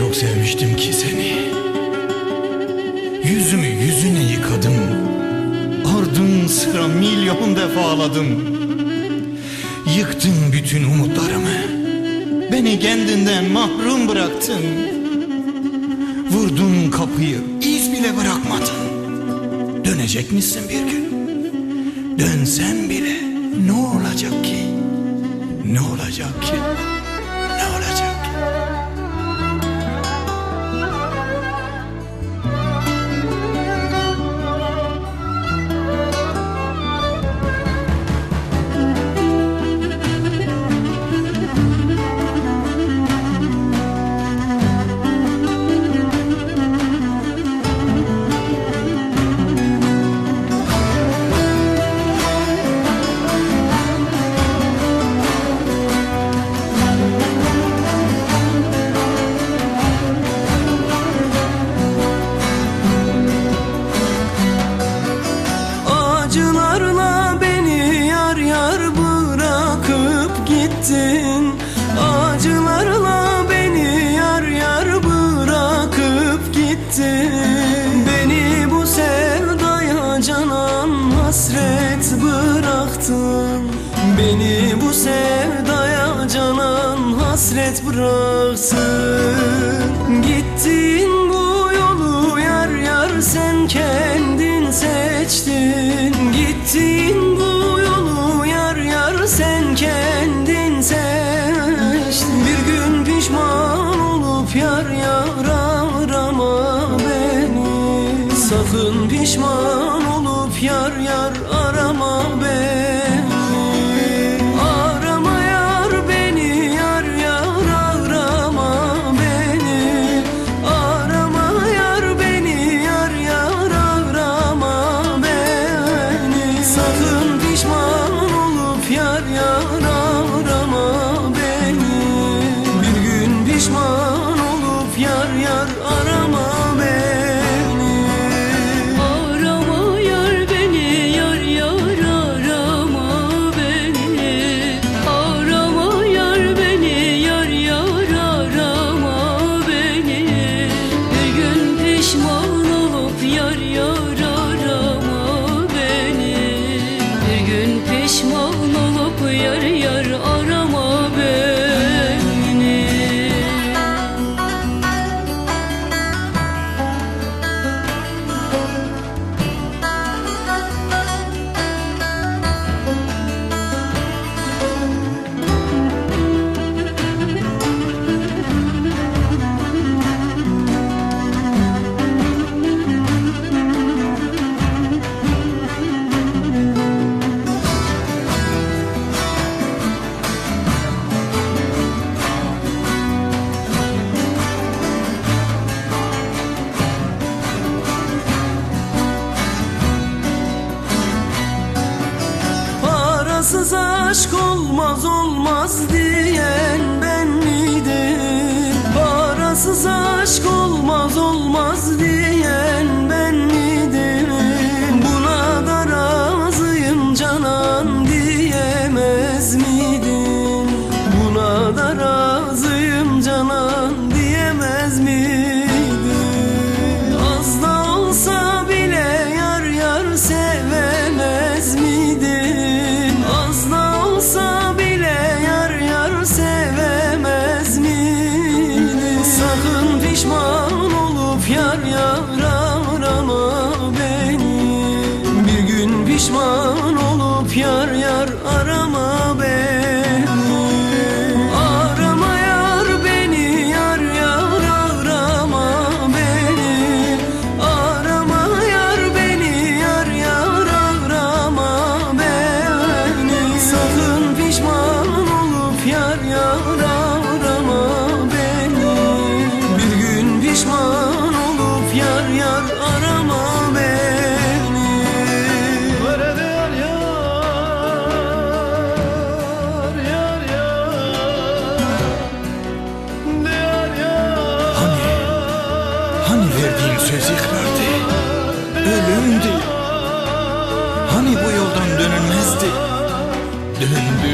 çok sevmiştim ki seni Yüzümü yüzüne yıkadım Ardın sıra milyon defaladım Yıktın bütün umutlarımı Beni kendinden mahrum bıraktın Vurdun kapıyı iz bile bırakmadın Dönecek misin bir gün? Dönsen bile ne olacak ki? Ne olacak ki? hasret bıraktın. Beni bu sevdaya canan hasret bıraktın. Gittin bu yolu yar yar sen kendin seçtin. Gittin bu yolu yar yar sen kendin seçtin. Bir gün pişman olup yar yar arama beni. Sakın pişman yar yar.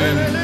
Amen.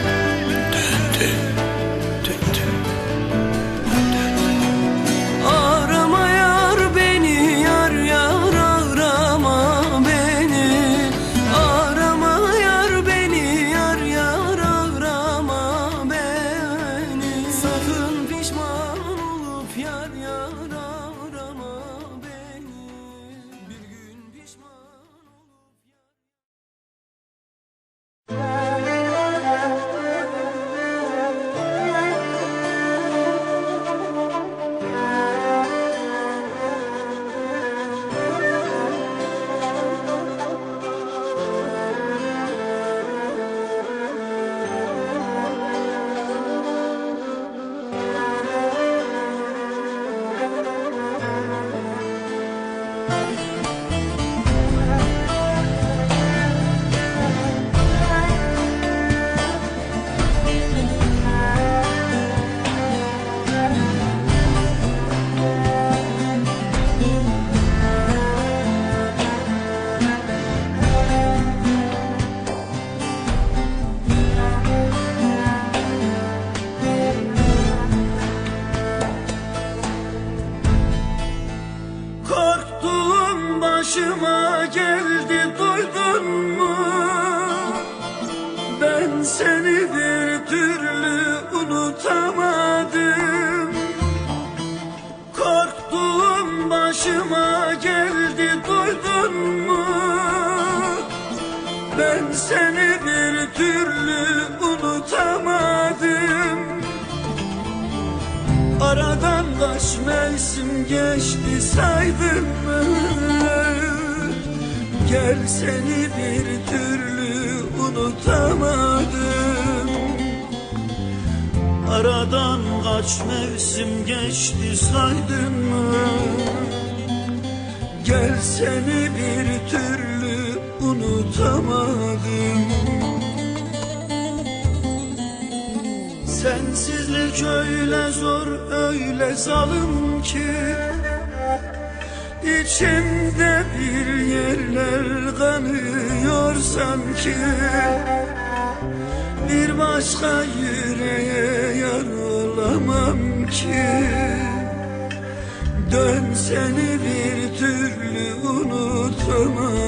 başıma geldi duydun mu? Ben seni bir türlü unutamadım Korktuğum başıma geldi duydun mu? Ben seni bir türlü unutamadım Aradan kaç mevsim geçti saydın mı? Gel seni bir türlü unutamadım Aradan kaç mevsim geçti saydın mı? Gel seni bir türlü unutamadım Sensizlik öyle zor öyle zalim ki İçimde bir yerler kanıyor sanki. Bir başka yüreğe yar olamam ki. Dön seni bir türlü unutamadım.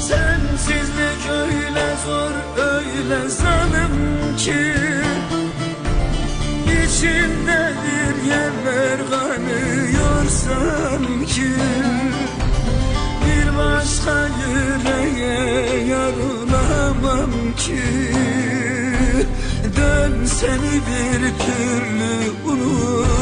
Sensizlik öyle zor öyle zalim ki kanıyor sanki Bir başka yüreğe yarılamam ki. Dön seni bir türlü unutamadım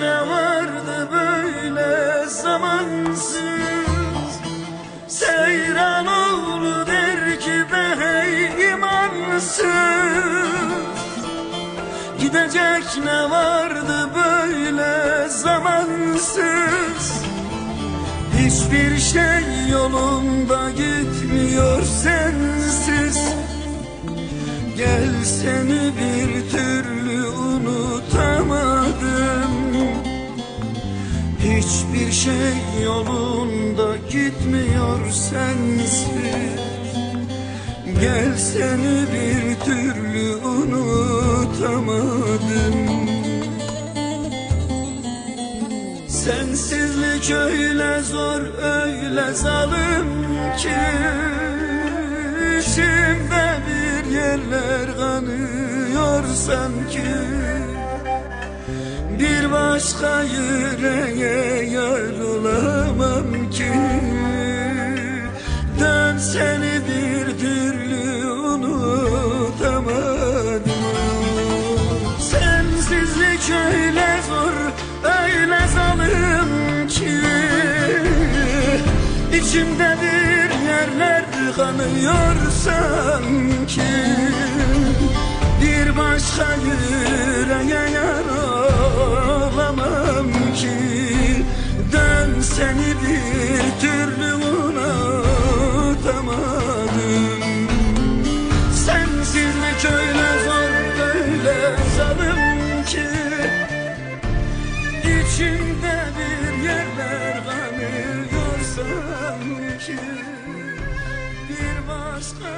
ne vardı böyle zamansız? Seyran oğlu der ki be hey imansız. Gidecek ne vardı böyle zamansız? Hiçbir şey yolunda gitmiyor sensiz. Gel seni bir şey yolunda gitmiyor sensiz Gel seni bir türlü unutamadım. Sensizlik öyle zor öyle zalim ki. İçimde bir yerler kanıyor sanki Bir başka yüreğe yar olamam ki. Dön seni bir türlü unutamadım. Sensizlik öyle zor, öyle zalim ki. İçimde bir yerler kanıyor sanki. Bir başka yüreğe yar seni bir türlü unutamadım. Sensizlik öyle zor öyle zalim ki? İçimde bir yerler kanıyor sanki. Bir başka